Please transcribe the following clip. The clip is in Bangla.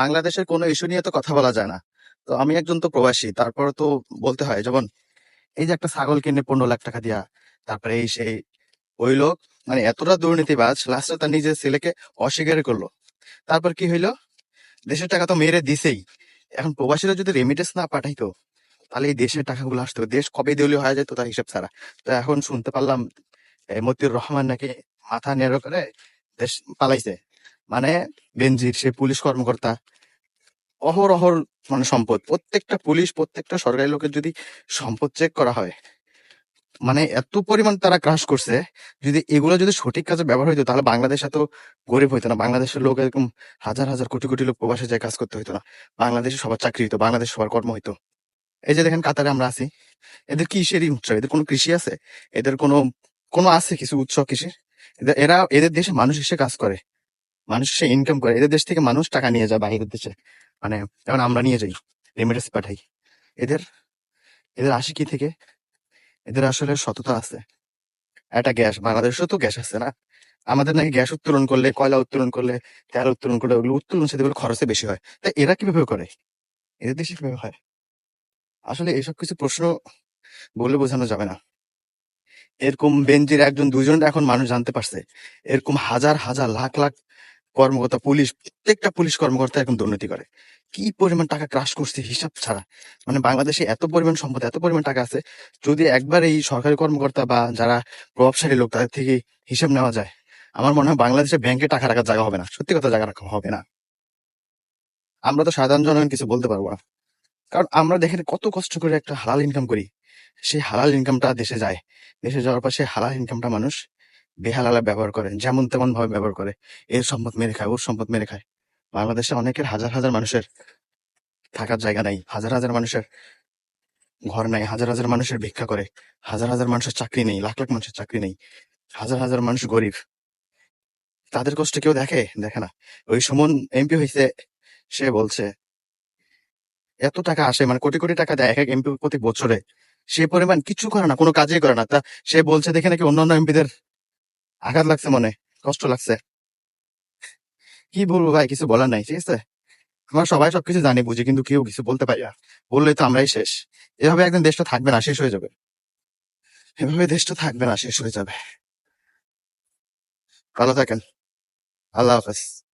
বাংলাদেশের কোনো ইস্যু নিয়ে তো কথা বলা যায় না। তো আমি একজন তো প্রবাসী, তারপরে তো বলতে হয় যেমন এই যে একটা ছাগল কিনে পনেরো লাখ টাকা দিয়া, তারপরে এই সেই, ওই লোক মানে এতটা দুর্নীতিবাজ লাস্টে তার নিজের ছেলেকে অস্বীকার করল। তারপর কি হইল? দেশের টাকা তো মেরে দিছেই। এখন প্রবাসীরা যদি রেমিটেন্স না পাঠাইতো, তাহলে এই দেশের টাকাগুলো আসতো। দেশ কবে দেউলিয়া হয়ে যেত তার হিসাব ছাড়া। তো এখন শুনতে পারলাম মতিউর রহমান নাকি মাথা নেড়ো করে দেশ পালাইছে। মানে বেনজির সে পুলিশ কর্মকর্তা অহর অহর মানে সম্পদ। প্রত্যেকটা পুলিশ, প্রত্যেকটা সরকারি লোকের যদি সম্পদ চেক করা হয় মানে এত পরিমাণ তারা ক্রাশ করছে, যদি এগুলো যদি সঠিক কাজে ব্যবহার হইতো, তাহলে বাংলাদেশ এত গরিব হইতো না। বাংলাদেশের লোক এরকম হাজার হাজার কোটি কোটি লোক প্রবাসে যায় কাজ করতে হইতো না। বাংলাদেশে সবার চাকরি হইতো, বাংলাদেশ সবার কর্ম হইতো। এই যে দেখেন কাতারে আমরা আছি, এদের কিসেরই উৎসব? এদের কোনো কৃষি আছে? এদের কোনো কোনো আছে কিছু উৎসব কৃষির? এরা, এদের দেশে মানুষ এসে কাজ করে। মানুষ সে ইনকাম করে। এদের দেশ থেকে মানুষ টাকা নিয়ে যায় বাইরের দেশে। মানে যেমন আমরা নিয়ে যাই রেমিটেন্স পাঠাই। এদের এদের আসে কি থেকে এদের আসলে সততা আছে। একটা গ্যাস, বাংলাদেশেও তো গ্যাস আছে না? আমাদের নাকি গ্যাস উত্তোলন করলে, কয়লা উত্তোলন করলে, তেল উত্তোলন করলে, ওগুলো উত্তোলন সেগুলো খরচে বেশি হয়। তাই এরা কীভাবে করে? এদের দেশে কীভাবে হয়? আসলে এসব কিছু প্রশ্ন বলে বোঝানো যাবে না। এরকম বেঞ্জির একজন দুজন এখন মানুষ জানতে পারছে। এরকম হাজার হাজার, লাখ লাখ কর্মকর্তা, পুলিশ, প্রত্যেকটা পুলিশ কর্মকর্তা এরকম দুর্নীতি করে। কি পরিমাণ টাকা ক্রাশ করছে হিসাব ছাড়া? মানে বাংলাদেশে এত পরিমাণ সম্পদ, এত পরিমাণ টাকা আছে, যদি একবার এই সরকারি কর্মকর্তা বা যারা প্রভাবশালী লোক তাদের থেকে হিসাব নেওয়া যায়, আমার মনে হয় বাংলাদেশে ব্যাংকে টাকা রাখার জায়গা হবে না। সত্যি কথা জায়গা রাখা হবে না। আমরা তো সাধারণ জনগণ কিছু বলতে পারব না। কারণ আমরা দেখেন কত কষ্ট করে একটা হালাল ইনকাম করি। সেই হালাল ইনকামটা দেশে যায়। দেশে যাওয়ার পর সেই হালাল ইনকামটা মানুষ বেহালালা ব্যবহার করে, যেমন তেমন ভাবে ব্যবহার করে। এর সম্পদ মেরে খায়, ওর সম্পদ মেরে খায়। বাংলাদেশে অনেকের হাজার হাজার মানুষের থাকার জায়গা নাই, হাজার হাজার মানুষের ঘর নাই, হাজার হাজার মানুষের ভিক্ষা করে, হাজার হাজার মানুষের চাকরি নেই, লাখ লাখ মানুষের চাকরি নেই, হাজার হাজার মানুষ গরিব। তাদের কষ্ট কেউ দেখে? দেখে না। ওই সুমন এমপি হয়েছে সে বলছে, এত টাকা আসে মানে কোটি কোটি টাকা দেয়, এক এক এমপি প্রতি বছরে। সে পরিমাণ কিছু করে না, কোনো কাজই করে না। তা সে বলছে, দেখে নাকি অন্যান্য এমপিদের আঘাত লাগছে মনে, কষ্ট লাগছে। কি বলব ভাই, কিছু বলার নাই, ঠিক আছে? আমরা সবাই সবকিছু জানি, বুঝি, কিন্তু কেউ কিছু বলতে পারি না। বললে তো আমরাই শেষ। এভাবে একদিন দেশটা থাকবে না, শেষ হয়ে যাবে। এভাবে দেশটা থাকবে না, শেষ হয়ে যাবে। ভালো থাকেন। আল্লাহ হাফেজ।